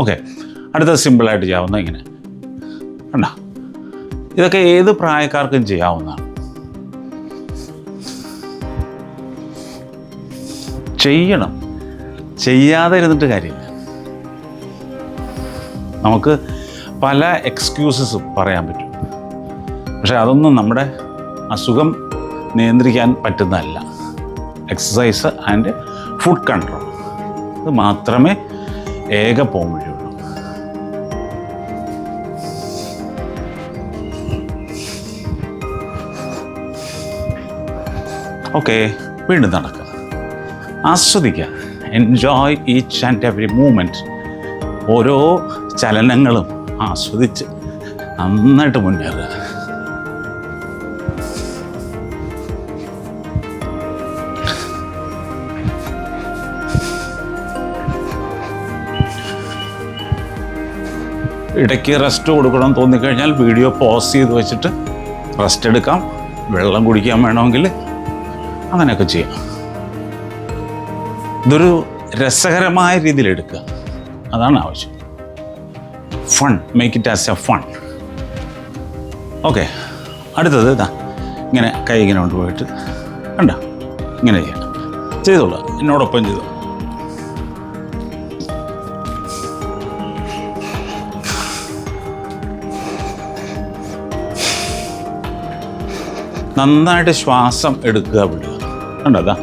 Okay. അടുത്തത് സിമ്പിളായിട്ട് ചെയ്യാവുന്ന ഇങ്ങനെ. കണ്ട? ഇതൊക്കെ ഏത് പ്രായക്കാർക്കും ചെയ്യാവുന്നതാണ്. ചെയ്യണം. ചെയ്യാതെ ഇരുന്നിട്ട് കാര്യമില്ല. നമുക്ക് പല എക്സ്ക്യൂസസ് പറയാൻ പറ്റും. പക്ഷെ അതൊന്നും നമ്മുടെ അസുഖം നിയന്ത്രിക്കാൻ പറ്റുന്നതല്ല. എക്സസൈസ് ആൻഡ് ഫുഡ് കൺട്രോൾ ഇത് മാത്രമേ ഏക പോംവഴിയുള്ളൂ ഓക്കെ വീണ്ടും നടക്കുക ആസ്വദിക്കുക enjoy each and every moment ഓരോ ചലനങ്ങളും ആസ്വദിച്ച് നന്നായിട്ട് മുന്നേറുക ഇടയ്ക്ക് റെസ്റ്റ് കൊടുക്കണം തോന്നിക്കഴിഞ്ഞാൽ വീഡിയോ പോസ് ചെയ്ത് വെച്ചിട്ട് റെസ്റ്റ് എടുക്കാം. വെള്ളം കുടിക്കാൻ വേണമെങ്കിൽ അങ്ങനെയൊക്കെ ചെയ്യാം ഇതൊരു രസകരമായ രീതിയിൽ എടുക്കുക. അതാണ് ആവശ്യം. Fun make it as a fun okay അടുത്തത് ഇതാ. ഇങ്ങനെ കൈ ഇങ്ങനെ കൊണ്ടുപോയിട്ട് കണ്ട? ഇങ്ങനെ ചെയ്യാം ചെയ്തോളൂ. എന്നോടൊപ്പം ചെയ്തു. നന്നായിട്ട് ശ്വാസം എടുക്കുക വിടുക. കണ്ടോ അതാ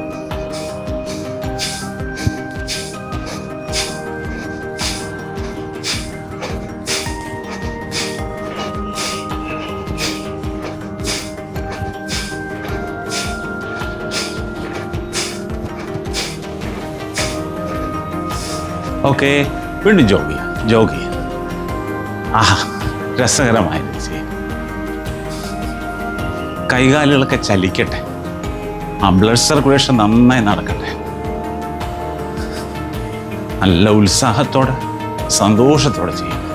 ഓക്കെ വീണ്ടും ജോഗ് ചെയ്യുക ജോഗ് ചെയ്യുക ആഹാ രസകരമായ രീതി ചെയ്യാം കൈകാലുകളൊക്കെ ചലിക്കട്ടെ ആ ബ്ലഡ് സർക്കുലേഷൻ നന്നായി നടക്കട്ടെ. നല്ല ഉത്സാഹത്തോടെ സന്തോഷത്തോടെ ചെയ്യും.